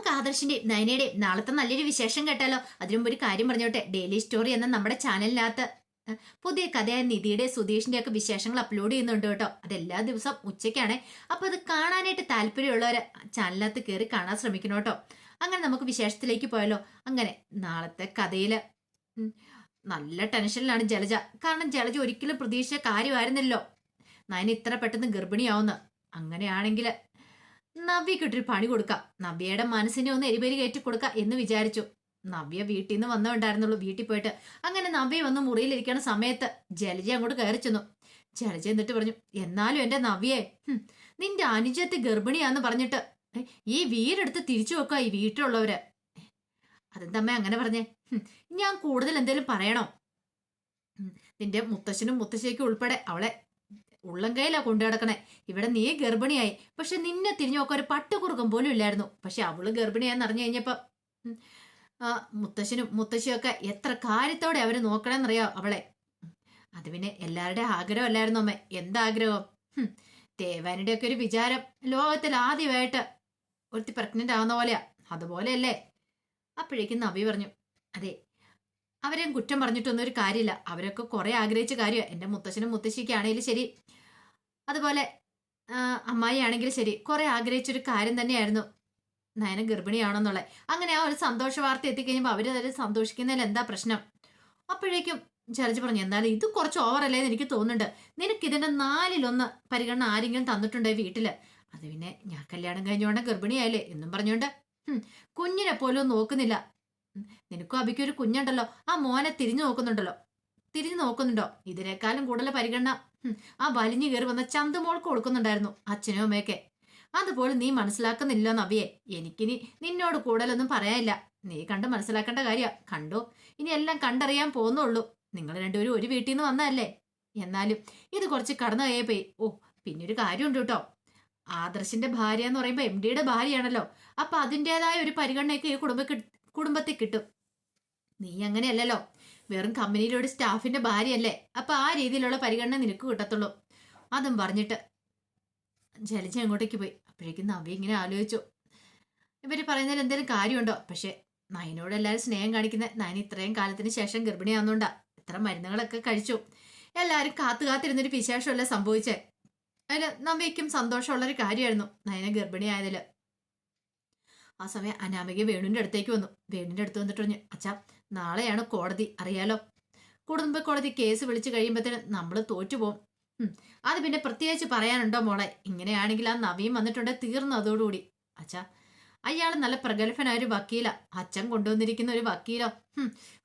നമുക്ക് ആദർശിന്റെയും നയനയുടെയും നാളത്തെ നല്ലൊരു വിശേഷം കേട്ടാലോ? അതിനും ഒരു കാര്യം പറഞ്ഞോട്ടെ. ഡെയിലി സ്റ്റോറി എന്ന നമ്മുടെ ചാനലിനകത്ത് പുതിയ കഥയായ നിധിയുടെ സുധീഷിന്റെ ഒക്കെ വിശേഷങ്ങൾ അപ്ലോഡ് ചെയ്യുന്നുണ്ട് കേട്ടോ. അത് എല്ലാ ദിവസവും ഉച്ചയ്ക്കാണ്. അപ്പൊ അത് കാണാനായിട്ട് താല്പര്യമുള്ളവര് ചാനലിനകത്ത് കയറി കാണാൻ ശ്രമിക്കണം കേട്ടോ. അങ്ങനെ നമുക്ക് വിശേഷത്തിലേക്ക് പോയാലോ? അങ്ങനെ നാളത്തെ കഥയിൽ നല്ല ടെൻഷനിലാണ് ജലജ. കാരണം ജലജ ഒരിക്കലും പ്രതീക്ഷിച്ച കാര്യമായിരുന്നല്ലോ. നയൻ ഇത്ര പെട്ടെന്ന് ഗർഭിണിയാവുന്ന. അങ്ങനെയാണെങ്കിൽ നവ്യക്കിട്ടൊരു പണി കൊടുക്കാം. നവ്യയുടെ മനസ്സിനെ ഒന്ന് എരിപരി കയറ്റി കൊടുക്കാം എന്ന് വിചാരിച്ചു. നവ്യ വീട്ടിൽ നിന്ന് വന്നുണ്ടായിരുന്നുള്ളൂ വീട്ടിൽ പോയിട്ട്. അങ്ങനെ നവ്യ വന്ന് മുറിയിലിരിക്കുന്ന സമയത്ത് ജലജ അങ്ങോട്ട് കയറി ചെന്നു. ജലജ എന്നിട്ട് പറഞ്ഞു എന്നാലും എന്റെ നവ്യേ നിന്റെ അനുജത്തെ ഗർഭിണിയാന്ന് പറഞ്ഞിട്ട് ഈ വീടെടുത്ത് തിരിച്ചു വെക്കുക ഈ വീട്ടിലുള്ളവര്. അതെന്തമ്മ അങ്ങനെ പറഞ്ഞേ? ഞാൻ കൂടുതൽ എന്തേലും പറയണോ? നിന്റെ മുത്തശ്ശനും മുത്തശ്ശിക്കും ഉൾപ്പെടെ അവളെ ഉള്ളം കയ്യിലാ കൊണ്ടു ഇവിടെ നീ ഗർഭിണിയായി. പക്ഷെ നിന്നെ തിരിഞ്ഞു നോക്കാൻ ഒരു പട്ടുകുറുക്കം പോലും ഇല്ലായിരുന്നു. പക്ഷെ അവൾ ഗർഭിണിയാന്ന് അറിഞ്ഞു കഴിഞ്ഞപ്പോ മുത്തശ്ശനും മുത്തശ്ശിയും ഒക്കെ എത്ര കാര്യത്തോടെ അവർ നോക്കണമെന്നറിയോ അവളെ? അത് പിന്നെ എല്ലാവരുടെ ആഗ്രഹമല്ലായിരുന്നു അമ്മ? എന്താഗ്രഹം? ദേവാനിയുടെ ഒക്കെ ഒരു വിചാരം ലോകത്തിൽ ആദ്യമായിട്ട് ഒരുത്തി പ്രഗ്നന്റ് ആവുന്ന പോലെയാ. അതുപോലെയല്ലേ? അപ്പോഴേക്കും നബി പറഞ്ഞു അതെ അവരെയും കുറ്റം പറഞ്ഞിട്ടൊന്നും ഒരു കാര്യമില്ല. അവരൊക്കെ കുറെ ആഗ്രഹിച്ച കാര്യം എന്റെ മുത്തശ്ശനും മുത്തശ്ശിക്കാണെങ്കിലും ശരി. അതുപോലെ ആ, അമ്മായി ആണെങ്കിലും ശരി. കുറെ ആഗ്രഹിച്ചൊരു കാര്യം തന്നെയായിരുന്നു. നയന ഗർഭിണിയാണെന്നുള്ളത്. അങ്ങനെ ആ ഒരു സന്തോഷ വാർത്ത എത്തിക്കഴിയുമ്പോൾ അവർ അതിൽ സന്തോഷിക്കുന്നതിൽ എന്താ പ്രശ്നം? അപ്പോഴേക്കും ജർജ് പറഞ്ഞു എന്നാലും ഇത് കുറച്ച് ഓവറല്ലേ എനിക്ക് തോന്നുന്നുണ്ട്. നിനക്ക് ഇതിന്റെ നാലിലൊന്ന് പരിഗണന ആരെങ്കിലും തന്നിട്ടുണ്ടോ ഈ വീട്ടിൽ? അത് പിന്നെ ഞാൻ കല്യാണം കഴിഞ്ഞോണ്ട് ഗർഭിണിയായില്ലേ? എന്നും പറഞ്ഞോണ്ട് ഹും, കുഞ്ഞിനെ പോലും നോക്കുന്നില്ല. നിനക്കും അബിക്കും ഒരു കുഞ്ഞുണ്ടല്ലോ. ആ മോനെ തിരിഞ്ഞു നോക്കുന്നുണ്ടല്ലോ. തിരിഞ്ഞു നോക്കുന്നുണ്ടോ? ഇതിനേക്കാളും കൂടുതൽ പരിഗണന. ആ വലിഞ്ഞു കയറി വന്ന ചന്തുമോൾക്ക് കൊടുക്കുന്നുണ്ടായിരുന്നു അച്ഛനും അമ്മയൊക്കെ. അതുപോലെ നീ മനസ്സിലാക്കുന്നില്ലോ നവിയെ എനിക്കിനി നിന്നോട് കൂടുതലൊന്നും പറയാനില്ല. നീ കണ്ട് മനസ്സിലാക്കേണ്ട കാര്യ. കണ്ടോ? ഇനി എല്ലാം കണ്ടറിയാൻ പോകുന്നുള്ളൂ. നിങ്ങൾ രണ്ടുപേരും ഒരു വീട്ടിൽ നിന്ന് വന്നതല്ലേ? എന്നാലും ഇത് കുറച്ച് കടന്നു കയ്യേ പോയി. ഓ പിന്നെ ഒരു കാര്യമുണ്ട് കേട്ടോ. ആദർശിന്റെ ഭാര്യ എന്ന് പറയുമ്പോൾ എം ഡിയുടെ ഭാര്യയാണല്ലോ. അപ്പൊ അതിന്റെതായ ഒരു പരിഗണനയൊക്കെ ഈ കുടുംബ കുടുംബത്തിൽ കിട്ടും. നീ അങ്ങനെയല്ലല്ലോ. വെറും കമ്പനിയിലെ ഒരു സ്റ്റാഫിന്റെ ഭാര്യയല്ലേ. അപ്പൊ ആ രീതിയിലുള്ള പരിഗണന നിനക്ക് കിട്ടത്തുള്ളൂ. അതും പറഞ്ഞിട്ട് ജലജ അങ്ങോട്ടേക്ക് പോയി. അപ്പോഴേക്കും നവ്യ ഇങ്ങനെ ആലോചിച്ചു. ഇവർ പറയുന്നതിൽ എന്തെങ്കിലും കാര്യമുണ്ടോ? പക്ഷെ നയനോട് എല്ലാവരും സ്നേഹം കാണിക്കുന്ന നയൻ ഇത്രയും കാലത്തിന് ശേഷം ഗർഭിണിയാവുന്നോണ്ടാ. ഇത്ര മരുന്നുകളൊക്കെ കഴിച്ചു. എല്ലാവരും കാത്തു കാത്തിരുന്നൊരു വിശേഷമല്ല സംഭവിച്ചേ. അതിൽ നവ്യയ്ക്കും സന്തോഷമുള്ളൊരു കാര്യമായിരുന്നു. നയന ഗർഭിണിയായതിൽ. ആ സമയം അനാമിക വേണുവിന്റെ അടുത്തേക്ക് വന്നു. വേണുവിന്റെ അടുത്ത് വന്നിട്ട് പറഞ്ഞു അച്ഛാ നാളെയാണ് കോടതി അറിയാലോ? കുടുംബ കോടതി കേസ് വിളിച്ചു കഴിയുമ്പോഴത്തേന് നമ്മൾ തോറ്റുപോകും അത് പിന്നെ പ്രത്യേകിച്ച് പറയാനുണ്ടോ മോളെ? ഇങ്ങനെയാണെങ്കിൽ ആ നവീൻ വന്നിട്ടുണ്ട് തീർന്നു അതോടുകൂടി. അച്ഛാ അയാൾ നല്ല പ്രഗത്ഭനായ ഒരു വക്കീല. അച്ഛൻ കൊണ്ടുവന്നിരിക്കുന്ന ഒരു വക്കീലോ?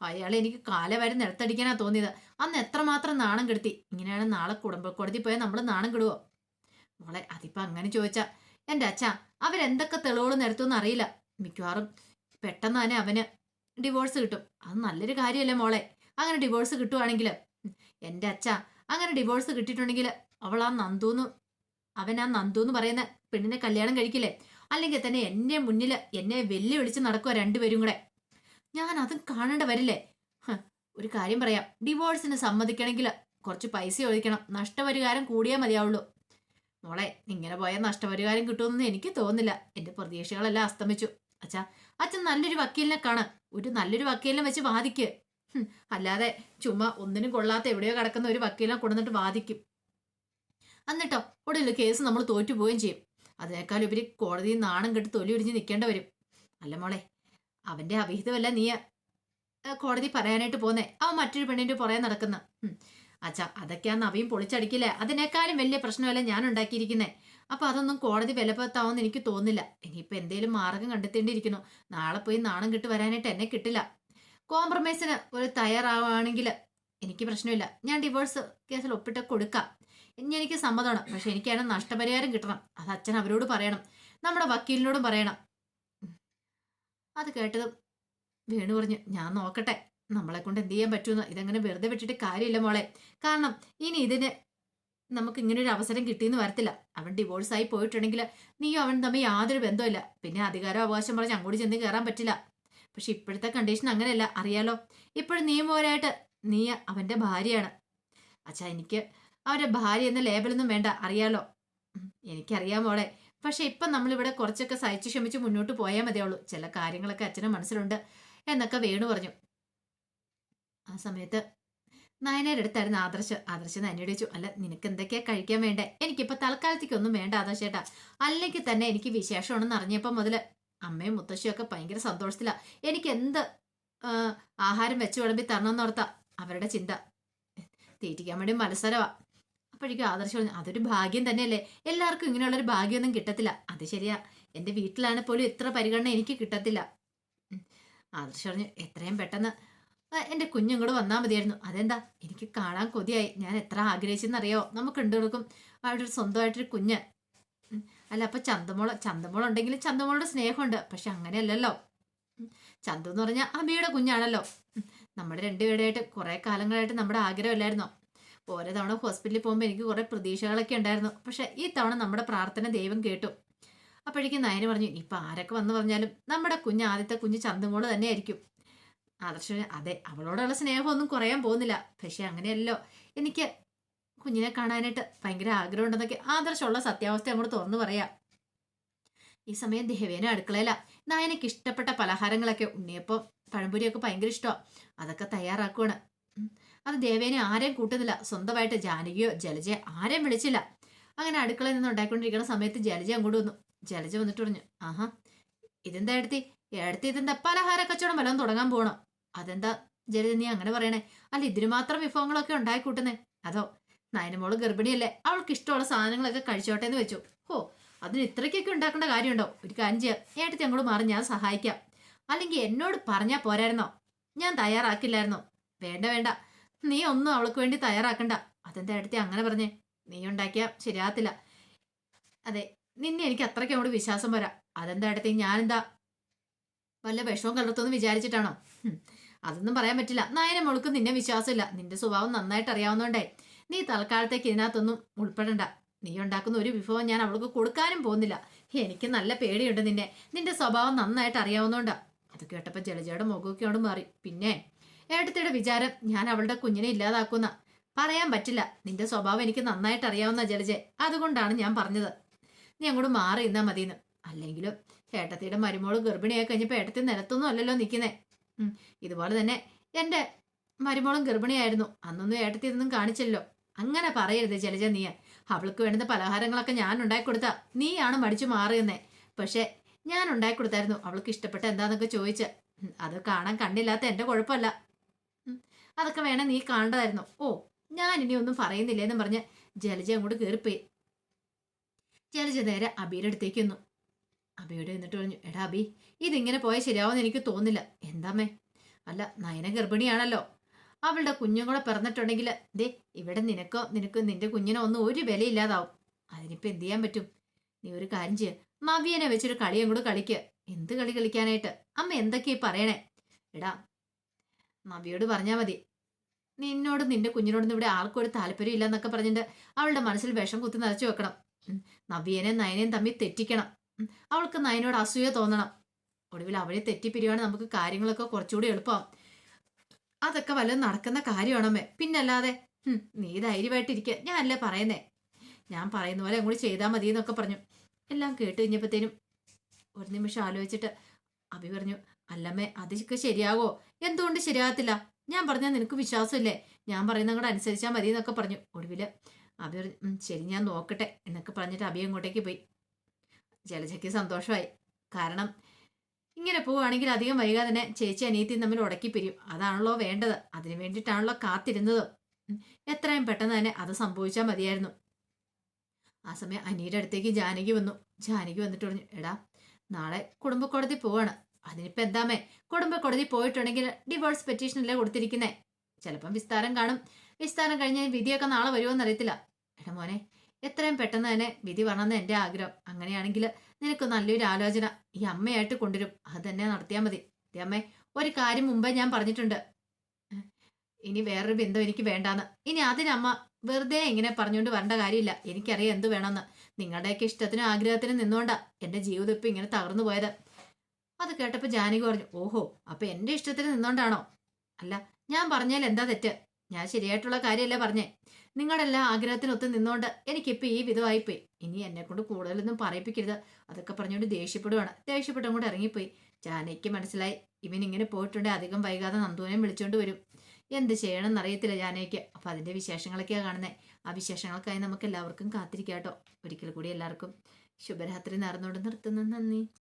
അയാൾ എനിക്ക് കാലവരെ നിലത്തടിക്കാനാ തോന്നിയത്. അന്ന് എത്രമാത്രം നാണം കെടുത്തി. ഇങ്ങനെയാണ് നാളെ കുടുംബ കോടതി പോയാൽ നമ്മൾ നാണം കെടുവോ? മോളെ അതിപ്പോ അങ്ങനെ ചോദിച്ചാ എന്റെ അച്ഛ അവരെന്തൊക്കെ തെളിവുകൾ നിരത്തുമെന്ന് അറിയില്ല. മിക്കവാറും പെട്ടെന്ന് തന്നെ അവന് ഡിവോഴ്സ് കിട്ടും. അത് നല്ലൊരു കാര്യമല്ലേ മോളെ? അങ്ങനെ ഡിവോഴ്സ് കിട്ടുവാണെങ്കിൽ എന്റെ അച്ഛ അങ്ങനെ ഡിവോഴ്സ് കിട്ടിയിട്ടുണ്ടെങ്കിൽ അവൾ ആ നന്ദൂന്ന് അവൻ ആ നന്ദു എന്ന് പറയുന്ന പെണ്ണിനെ കല്യാണം കഴിക്കില്ലേ? അല്ലെങ്കിൽ തന്നെ എന്നെ മുന്നിൽ എന്നെ വെല്ലുവിളിച്ച് നടക്കുക രണ്ടുപേരും കൂടെ. ഞാൻ അതും കാണേണ്ട വരില്ലേ? ഒരു കാര്യം പറയാം. ഡിവോഴ്സിന് സമ്മതിക്കണമെങ്കിൽ കുറച്ച് പൈസ ഒഴിക്കണം നഷ്ടപരിഹാരം കൂടിയേ മതിയാവുള്ളൂ. മോളെ ഇങ്ങനെ പോയാൽ നഷ്ടപരിഹാരം കിട്ടുമെന്ന് എനിക്ക് തോന്നുന്നില്ല. എന്റെ പ്രതീക്ഷകളെല്ലാം അസ്തമിച്ചു. അച്ഛാ അച്ഛൻ നല്ലൊരു വക്കീലിനെ കാണാം. ഒരു നല്ലൊരു വക്കീലിനെ വെച്ച് വാദിക്ക്. അല്ലാതെ ചുമ്മാ ഒന്നിനും കൊള്ളാത്ത എവിടെയോ കിടക്കുന്ന ഒരു വക്കീലിനെ കൊണ്ടുവന്നിട്ട് വാദിക്കും. എന്നിട്ടോ ഒടുവിൽ കേസ് നമ്മൾ തോറ്റുപോവുകയും ചെയ്യും. അതിനേക്കാൾ ഉപരി കോടതിയിൽ നാണം കെട്ട് തൊലി നിൽക്കേണ്ടി വരും. അല്ല മോളെ അവന്റെ അവിഹിതമല്ല നീ കോടതി പറയാനായിട്ട് പോന്നേ. അവൻ മറ്റൊരു പെണ്ണിന്റെ പുറകെ നടക്കുന്ന. അച്ഛാ അതൊക്കെയാന്ന് അവയും പൊളിച്ചടിക്കില്ലേ? അതിനേക്കാളും വലിയ പ്രശ്നമല്ല ഞാൻ ഉണ്ടാക്കിയിരിക്കുന്നേ? അപ്പൊ അതൊന്നും കോടതി വിലപ്പെത്താവെന്ന് എനിക്ക് തോന്നില്ല ഇനിയിപ്പോ എന്തേലും മാർഗം കണ്ടെത്തേണ്ടിയിരിക്കുന്നു. നാളെ പോയി നാണം കിട്ട് വരാനായിട്ട് എന്നെ കിട്ടില്ല. കോംപ്രമൈസിന് ഒരു തയ്യാറാവുകയാണെങ്കിൽ എനിക്ക് പ്രശ്നമില്ല. ഞാൻ ഡിവോഴ്സ് കേസിൽ ഒപ്പിട്ട് കൊടുക്കാം. ഇനി എനിക്ക് സമ്മതമാണ്. പക്ഷെ എനിക്കാണ് നഷ്ടപരിഹാരം കിട്ടണം. അത് അച്ഛൻ അവരോട് പറയണം. നമ്മുടെ വക്കീലിനോടും പറയണം. അത് കേട്ടതും വേണു പറഞ്ഞു. ഞാൻ നോക്കട്ടെ. നമ്മളെ കൊണ്ട് എന്ത് ചെയ്യാൻ പറ്റുമെന്ന് ഇതങ്ങനെ വെറുതെ വിട്ടിട്ട് കാര്യമില്ല മോളെ. കാരണം ഇനി ഇതിന് നമുക്ക് ഇങ്ങനെ ഒരു അവസരം കിട്ടിയെന്ന് വരത്തില്ല. അവൻ ഡിവോഴ്സ് ആയി പോയിട്ടുണ്ടെങ്കിൽ നീയോ അവൻ തമ്മിൽ യാതൊരു ബന്ധമില്ല പിന്നെ അധികാരം അവകാശം പറഞ്ഞ് അങ്ങോട്ട് ചെന്ന് കയറാൻ പറ്റില്ല. പക്ഷെ ഇപ്പോഴത്തെ കണ്ടീഷൻ അങ്ങനെയല്ല. അറിയാലോ? ഇപ്പോഴും നിയമപരമായിട്ട് നീ അവന്റെ ഭാര്യയാണ്. അച്ഛാ എനിക്ക് അവന്റെ ഭാര്യ എന്ന ലേബലൊന്നും വേണ്ട. അറിയാലോ? എനിക്കറിയാം മോളെ. പക്ഷെ ഇപ്പം നമ്മളിവിടെ കുറച്ചൊക്കെ സഹിച്ചു ക്ഷമിച്ച് മുന്നോട്ട് പോയാൽ മതിയുള്ളൂ ചില കാര്യങ്ങളൊക്കെ അച്ഛനും മനസ്സിലുണ്ട്. എന്നൊക്കെ വേണു പറഞ്ഞു. ആ സമയത്ത് നയനയുടെ അടുത്തായിരുന്നു ആദർശ്. ആദർശ് നയനയോട് ചോദിച്ചു അല്ല നിനക്ക് എന്തൊക്കെയാ കഴിക്കാൻ വേണ്ടേ? എനിക്കിപ്പോൾ തൽക്കാലത്തേക്കൊന്നും വേണ്ട ആദർശേട്ടാ. അല്ലെങ്കിൽ തന്നെ എനിക്ക് വിശേഷമാണെന്ന് അറിഞ്ഞപ്പോൾ മുതൽ അമ്മയും മുത്തശ്ശിയൊക്കെ ഭയങ്കര സന്തോഷത്തിലാ. എനിക്ക് എന്ത് ആഹാരം വെച്ച് വിളമ്പി തരണമെന്ന് ഓർത്താ അവരുടെ ചിന്ത. തീറ്റിക്കാൻ വേണ്ടി മത്സരവാ. അപ്പോഴേക്കും ആദർശ് പറഞ്ഞു അതൊരു ഭാഗ്യം തന്നെയല്ലേ. എല്ലാവർക്കും ഇങ്ങനെയുള്ളൊരു ഭാഗ്യമൊന്നും കിട്ടത്തില്ല. അത് ശരിയാ. എന്റെ വീട്ടിലാണ് പോലും ഇത്ര പരിഗണന എനിക്ക് കിട്ടത്തില്ല. ആദർശ് പറഞ്ഞു എത്രയും പെട്ടെന്ന് എന്റെ കുഞ്ഞുങ്ങോട് വന്നാൽ മതിയായിരുന്നു. അതെന്താ? എനിക്ക് കാണാൻ കൊതിയായി. ഞാൻ എത്ര ആഗ്രഹിച്ചെന്നറിയോ? നമുക്ക് അവിടെ ഒരു സ്വന്തമായിട്ടൊരു കുഞ്ഞ്. അല്ല അപ്പൊ ചന്തമോൾ ഉണ്ടെങ്കിലും ചന്തമോളുടെ സ്നേഹമുണ്ട്. പക്ഷെ അങ്ങനെയല്ലല്ലോ. ചന്ത എന്ന് പറഞ്ഞാൽ അബിയുടെ കുഞ്ഞാണല്ലോ. നമ്മുടെ രണ്ടുപേരുടെയായിട്ട് കുറെ കാലങ്ങളായിട്ട് നമ്മുടെ ആഗ്രഹമല്ലായിരുന്നോ? ഓരോ തവണ ഹോസ്പിറ്റലിൽ പോകുമ്പോൾ എനിക്ക് കുറെ പ്രതീക്ഷകളൊക്കെ ഉണ്ടായിരുന്നു. പക്ഷെ ഈ തവണ നമ്മുടെ പ്രാർത്ഥന ദൈവം കേട്ടു. അപ്പോഴേക്കും നയന് പറഞ്ഞു ഇപ്പൊ ആരൊക്കെ വന്നു പറഞ്ഞാലും നമ്മുടെ കുഞ്ഞ് ആദ്യത്തെ കുഞ്ഞ് ചന്തമോൾ തന്നെയായിരിക്കും. ആദർശ അതെ അവളോടുള്ള സ്നേഹമൊന്നും കുറയാൻ പോകുന്നില്ല. പക്ഷെ അങ്ങനെയല്ലോ. എനിക്ക് കുഞ്ഞിനെ കാണാനായിട്ട് ഭയങ്കര ആഗ്രഹമുണ്ടെന്നൊക്കെ ആദർശമുള്ള സത്യാവസ്ഥ അങ്ങോട്ട് തുറന്നു പറയാം. ഈ സമയം ദേവേന അടുക്കളയില. നായനക്ക് ഇഷ്ടപ്പെട്ട പലഹാരങ്ങളൊക്കെ ഉണ്ണിയപ്പം പഴംപൊരിയൊക്കെ ഭയങ്കര ഇഷ്ടമാണ് അതൊക്കെ തയ്യാറാക്കുവാണ്. അത് ദേവേനെ ആരെയും കൂട്ടുന്നില്ല. സ്വന്തമായിട്ട് ജാനകിയോ ജലജയോ ആരെയും വിളിച്ചില്ല. അങ്ങനെ അടുക്കളയിൽ നിന്ന് ഉണ്ടാക്കിക്കൊണ്ടിരിക്കുന്ന സമയത്ത് ജലജ അങ്ങോട്ട് വന്നു. ജലജ വന്നിട്ട് പറഞ്ഞു ആഹാ ഇതെന്താ എടുത്തി? എടുത്തി ഇതെന്താ പലഹാര കച്ചവടം വല്ലതും തുടങ്ങാൻ പോകണോ അതെന്താ ജലജ നീ അങ്ങനെ പറയണേ? അല്ല ഇതിന് മാത്രം വിഭവങ്ങളൊക്കെ ഉണ്ടായി കൂട്ടുന്നേ. അതോ നയനമോൾ ഗർഭിണിയല്ലേ അവൾക്ക് ഇഷ്ടമുള്ള സാധനങ്ങളൊക്കെ കഴിച്ചോട്ടെ എന്ന് വെച്ചു. ഓ അതിന് ഇത്രയ്ക്കൊക്കെ ഉണ്ടാക്കേണ്ട കാര്യമുണ്ടോ? ഒരു കാര്യം ചെയ്യാം. ഏട്ടത്തി അങ്ങോട്ട് മാറി ഞാൻ സഹായിക്കാം. അല്ലെങ്കിൽ എന്നോട് പറഞ്ഞാൽ പോരായിരുന്നോ? ഞാൻ തയ്യാറാക്കില്ലായിരുന്നോ? വേണ്ട വേണ്ട. നീ ഒന്നും അവൾക്ക് വേണ്ടി തയ്യാറാക്കണ്ട. അതെന്താ ഏട്ടത്തി അങ്ങനെ പറഞ്ഞേ? നീ ഉണ്ടാക്കിയാ ശരിയാകത്തില്ല. അതെ നിന്നെ എനിക്ക് അത്രയ്ക്ക് അങ്ങോട്ട് വിശ്വാസം പോരാ അതെന്താ ഏട്ടത്തി ഞാനെന്താ വല്ല വിഷമം കലർത്തുമെന്ന് വിചാരിച്ചിട്ടാണോ? അതൊന്നും പറയാൻ പറ്റില്ല. നായനെ മോൾക്ക് നിന്നെ വിശ്വാസമില്ല. നിന്റെ സ്വഭാവം നന്നായിട്ട് അറിയാവുന്നോണ്ടേ. നീ തൽക്കാലത്തേക്ക് ഇതിനകത്തൊന്നും ഉൾപ്പെടണ്ട. നീ ഉണ്ടാക്കുന്ന ഒരു വിഭവം ഞാൻ അവൾക്ക് കൊടുക്കാനും പോകുന്നില്ല. എനിക്ക് നല്ല പേടിയുണ്ട് നിന്നെ. നിന്റെ സ്വഭാവം നന്നായിട്ട് അറിയാവുന്നോണ്ടാ. അത് കേട്ടപ്പോൾ ജലജയുടെ മുഖമൊക്കെ അവിടെ മാറി. പിന്നെ ഏട്ടത്തിയുടെ വിചാരം ഞാൻ അവളുടെ കുഞ്ഞിനെ ഇല്ലാതാക്കുന്ന. പറയാൻ പറ്റില്ല. നിന്റെ സ്വഭാവം എനിക്ക് നന്നായിട്ട് അറിയാവുന്ന ജലജെ. അതുകൊണ്ടാണ് ഞാൻ പറഞ്ഞത്. നീ അങ്ങോട്ട് മാറി ഇന്നാ മതിയെന്ന്. അല്ലെങ്കിലും ഏട്ടത്തിയുടെ മരുമോൾ ഗർഭിണിയായി കഴിഞ്ഞപ്പോൾ ഏട്ടത്തി നിലത്തൊന്നും അല്ലല്ലോ നിൽക്കുന്നേ ഇതുപോലെ തന്നെ എന്റെ മരുമോളും ഗർഭിണിയായിരുന്നു. അന്നൊന്നും ഏട്ടത്തി ഇതൊന്നും കാണിച്ചല്ലോ അങ്ങനെ പറയരുത് ജലജ നീ. അവൾക്ക് വേണ്ടുന്ന പലഹാരങ്ങളൊക്കെ ഞാൻ ഉണ്ടാക്കി കൊടുത്ത നീയാണ് മടിച്ചു മാറിയെന്നേ. പക്ഷേ ഞാൻ ഉണ്ടാക്കി കൊടുത്തായിരുന്നു. അവൾക്ക് ഇഷ്ടപ്പെട്ട എന്താന്നൊക്കെ ചോദിച്ച്. അത് കാണാൻ കണ്ടില്ലാത്ത എന്റെ കുഴപ്പമല്ല. അതൊക്കെ വേണം നീ കാണേണ്ടതായിരുന്നു. ഓ ഞാൻ ഇനി ഒന്നും പറയുന്നില്ലേന്ന് പറഞ്ഞ് ജലജ അങ്ങോട്ട് കയറിപ്പോയി ജലജ നേരെ അബിയുടെ അടുത്തേക്ക് വന്നു അബിയോട് എന്നിട്ട് പറഞ്ഞു എടാ അബി ഇതിങ്ങനെ പോയാൽ ശരിയാവുമെന്ന് എനിക്ക് തോന്നില്ല എന്താമ്മേ? അല്ല നയന ഗർഭിണിയാണല്ലോ. അവളുടെ കുഞ്ഞും കൂടെ പിറന്നിട്ടുണ്ടെങ്കിൽ ദേ ഇവിടെ നിനക്കോ നിനക്ക് നിന്റെ കുഞ്ഞിനോ ഒന്നും ഒരു വിലയില്ലാതാവും. അതിനിപ്പോൾ എന്ത് ചെയ്യാൻ പറ്റും? നീ ഒരു കാര്യം ചെയ്യ. നവ്യനെ വെച്ചൊരു കളിയും കൂടെ കളിക്കുക എന്ത് കളി കളിക്കാനായിട്ട്? അമ്മ എന്തൊക്കെയാ പറയണേ? എടാ മവിയോട് പറഞ്ഞാൽ മതി. നിന്നോട് നിന്റെ കുഞ്ഞിനോടൊന്നും ഇവിടെ ആർക്കും ഒരു താല്പര്യം ഇല്ലെന്നൊക്കെ പറഞ്ഞിട്ട് അവളുടെ മനസ്സിൽ വിഷം കുത്തി നിറച്ചു വെക്കണം. നവ്യനെ നയനെയും തമ്മിൽ തെറ്റിക്കണം. അവൾക്ക് നയനോട് അസൂയ തോന്നണം. ഒടുവിൽ അവളെ തെറ്റിപ്പിരിയാണ് നമുക്ക് കാര്യങ്ങളൊക്കെ കുറച്ചുകൂടി എളുപ്പം അതൊക്കെ വല്ലതും നടക്കുന്ന കാര്യമാണമ്മേ. പിന്നല്ലാതെ നീ ധൈര്യമായിട്ടിരിക്കുക ഞാൻ അല്ലേ പറയുന്നേ? ഞാൻ പറയുന്ന പോലെ അങ്ങോട്ട് ചെയ്താൽ മതി എന്നൊക്കെ പറഞ്ഞു. എല്ലാം കേട്ട് കഴിഞ്ഞപ്പോഴത്തേനും ഒരു നിമിഷം ആലോചിച്ചിട്ട് അഭി പറഞ്ഞു അല്ലമ്മേ അതൊക്കെ ശരിയാകോ എന്തുകൊണ്ട് ശരിയാകത്തില്ല? ഞാൻ പറഞ്ഞാൽ നിനക്ക് വിശ്വാസമില്ലേ? ഞാൻ പറയുന്ന അങ്ങോട്ട് അനുസരിച്ചാൽ മതി എന്നൊക്കെ പറഞ്ഞു. ഒടുവിൽ അഭി പറഞ്ഞു ശരി ഞാൻ നോക്കട്ടെ എന്നൊക്കെ പറഞ്ഞിട്ട് അഭി അങ്ങോട്ടേക്ക് പോയി. ജലജയ്ക്ക് സന്തോഷമായി. കാരണം ഇങ്ങനെ പോവുകയാണെങ്കിൽ അധികം വൈകാതെ തന്നെ ചേച്ചി അനിയത്തിയും തമ്മിൽ ഉടക്കി പിരിയും. അതാണല്ലോ വേണ്ടത്. അതിനു വേണ്ടിയിട്ടാണല്ലോ കാത്തിരുന്നത്. എത്രയും പെട്ടെന്ന് തന്നെ അത് സംഭവിച്ചാൽ മതിയായിരുന്നു. ആ സമയം അനിയുടെ അടുത്തേക്ക് ജാനകി വന്നു. ജാനകി വന്നിട്ട് പറഞ്ഞു എടാ നാളെ കുടുംബ കോടതി പോവാണ്. അതിനിപ്പോൾ എന്താമേ കുടുംബ കോടതി പോയിട്ടുണ്ടെങ്കിൽ ഡിവോഴ്സ് പെറ്റീഷനല്ലേ കൊടുത്തിരിക്കുന്നേ? ചിലപ്പം വിസ്താരം കാണും. വിസ്താരം കഴിഞ്ഞാൽ വിധിയൊക്കെ നാളെ വരുമോ എന്നറിയത്തില്ല എടാ മോനെ എത്രയും പെട്ടെന്ന് തന്നെ വിധി വരണമെന്ന് എന്റെ ആഗ്രഹം. അങ്ങനെയാണെങ്കിൽ നിനക്ക് നല്ലൊരു ആലോചന ഈ അമ്മയായിട്ട് കൊണ്ടുവരും. അത് തന്നെ നടത്തിയാൽ മതി. അമ്മേ ഒരു കാര്യം മുമ്പേ ഞാൻ പറഞ്ഞിട്ടുണ്ട്. ഇനി വേറൊരു ബന്ധം എനിക്ക് വേണ്ടാന്ന്. ഇനി അതിനമ്മ വെറുതെ ഇങ്ങനെ പറഞ്ഞുകൊണ്ട് വരേണ്ട കാര്യമില്ല. എനിക്കറിയാം എന്ത് വേണമെന്ന്. നിങ്ങളുടെയൊക്കെ ഇഷ്ടത്തിനും ആഗ്രഹത്തിനും നിന്നുകൊണ്ടാ എന്റെ ജീവിതം ഇപ്പൊ ഇങ്ങനെ തകർന്നു പോയത്. അത് കേട്ടപ്പോൾ ജാനകി പറഞ്ഞു ഓഹോ അപ്പൊ എന്റെ ഇഷ്ടത്തിന് നിന്നോണ്ടാണോ? അല്ല ഞാൻ പറഞ്ഞാൽ എന്താ തെറ്റ്? ഞാൻ ശരിയായിട്ടുള്ള കാര്യമല്ലേ പറഞ്ഞേ. നിങ്ങളുടെ എല്ലാ ആഗ്രഹത്തിനൊത്ത് നിന്നോണ്ട് എനിക്കിപ്പോൾ ഈ വിധമായിപ്പോയി ഇനി എന്നെ കൊണ്ട് കൂടുതലൊന്നും പറയിപ്പിക്കരുത്. അതൊക്കെ പറഞ്ഞുകൊണ്ട് ദേഷ്യപ്പെടുവാണ്. ദേഷ്യപ്പെട്ടും കൂടെ ഇറങ്ങിപ്പോയി. ജാനയ്ക്ക് മനസ്സിലായി. ഇവൻ ഇങ്ങനെ പോയിട്ടുണ്ടെങ്കിൽ അധികം വൈകാതെ നന്ദുവിനെ വിളിച്ചോണ്ട് വരും. എന്ത് ചെയ്യണമെന്ന് അറിയത്തില്ല ജാനയ്ക്ക് അപ്പൊ അതിന്റെ വിശേഷങ്ങളൊക്കെയാണ് കാണുന്നത് ആ വിശേഷങ്ങൾക്കായി നമുക്ക് എല്ലാവർക്കും കാത്തിരിക്കാം കേട്ടോ ഒരിക്കൽ കൂടി എല്ലാവർക്കും ശുഭരാത്രി നേർന്നുകൊണ്ട് നിർത്തുന്നു. നന്ദി.